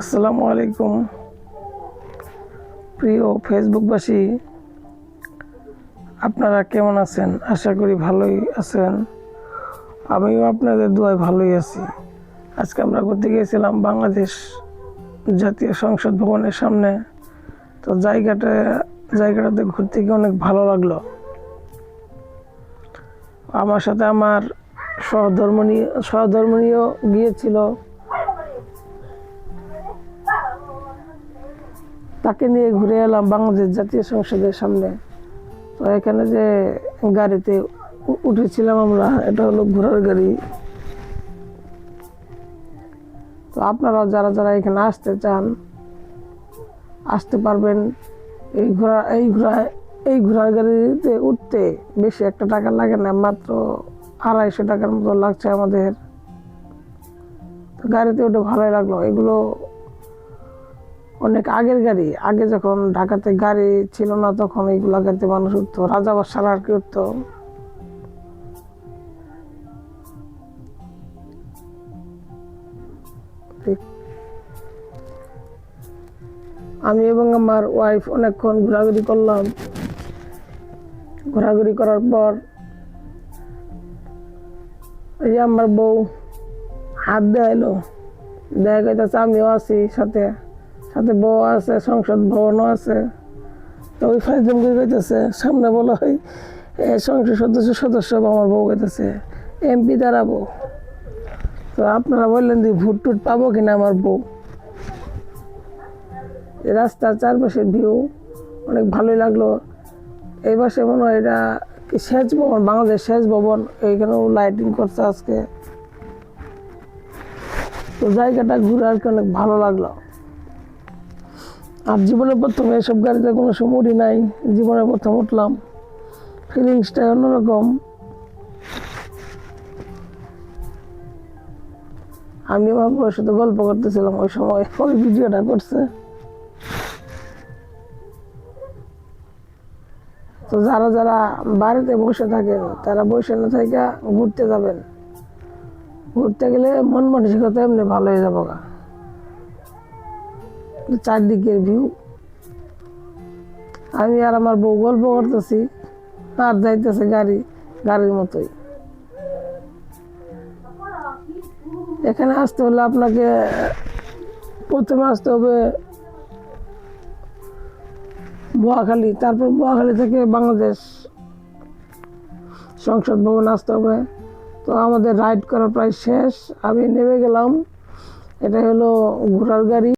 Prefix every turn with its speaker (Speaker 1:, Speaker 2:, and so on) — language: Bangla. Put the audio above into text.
Speaker 1: আসসালামু আলাইকুম। প্রিয় ফেসবুকবাসী, আপনারা কেমন আছেন? আশা করি ভালোই আছেন। আমিও আপনাদের দোয়ায় ভালোই আছি। আজকে আমরা ঘুরতে গিয়েছিলাম বাংলাদেশ জাতীয় সংসদ ভবনের সামনে। তো জায়গাটা, জায়গাটাতে ঘুরতে গিয়ে অনেক ভালো লাগল। আমার সাথে আমার সহধর্মণী সহধর্মণীয় গিয়েছিল। তাকে নিয়ে ঘুরে এলাম বাংলাদেশ জাতীয় সংসদের সামনে। তো এখানে যে গাড়িতে উঠেছিলাম আমরা, এটা হলো ঘোড়ার গাড়ি। তো আপনারা যারা যারা এখানে আসতে চান, আসতে পারবেন। এই ঘোড়া এই ঘোড়া, এই ঘোড়ার গাড়িতে উঠতে বেশি একটা টাকা লাগে না, মাত্র আড়াইশো টাকার মতো লাগছে আমাদের। তো গাড়িতে উঠে ভালোই লাগল। এগুলো অনেক আগের গাড়ি। আগে যখন ঢাকাতে গাড়ি ছিল না, তখন এইগুলা গাড়িতে মানুষ উঠতো। রাজা বাসার আর কি উঠতো। আমি এবং আমার ওয়াইফ অনেকক্ষণ ঘোরাঘুরি করলাম। ঘোরাঘুরি করার পর এই আমার বউ হাত দেয়ালো দেখা গেছে আমিও আছি সাথে। সাথে বউ আছে, সংসদ ভবনও আছে। তো ওই ফাইজম গেতেছে সামনে বলা হয় সংসদ সদস্য সদস্য আমার বউ গেতেছে এমপি দাঁড়াবো। তো আপনারা বললেন যে ভোট টুট পাবো কিনা আমার বউ? রাস্তার চারপাশের ভিউ অনেক ভালোই লাগল। এই পাশে মনে হয় এটা সেচ ভবন, বাংলাদেশ সেচ ভবন, এইখানেও লাইটিং করছে আজকে। তো জায়গাটা ঘুরে আর কি অনেক ভালো লাগল। আর জীবনের প্রথম এসব গাড়িতে কোনো সময় নাই, জীবনের প্রথম উঠলাম ফিলিংসটা অন্যরকম। আমি আমার বউয়ের সাথে গল্প করতেছিলাম ওই সময়, ওই ভিডিওটা করছে। তো যারা যারা বাড়িতে বসে থাকেন তারা বসে না থেকে ঘুরতে যাবেন। ঘুরতে গেলে মন মানসিকতা এমনি ভালো হয়ে যাব গা চারদিকের ভিউ আমি আর আমার বউ গল্প করতেছি আর যাইতেছে গাড়ি, গাড়ির মতোই। এখানে আসতে হলে আপনাকে, প্রথমে আসতে হবে মহাখালী, তারপর মহাখালী থেকে বাংলাদেশ সংসদ ভবন আসতে হবে। তো আমাদের রাইড করা প্রায় শেষ, আমি নেমে গেলাম। এটা হলো ঘোড়ার গাড়ি।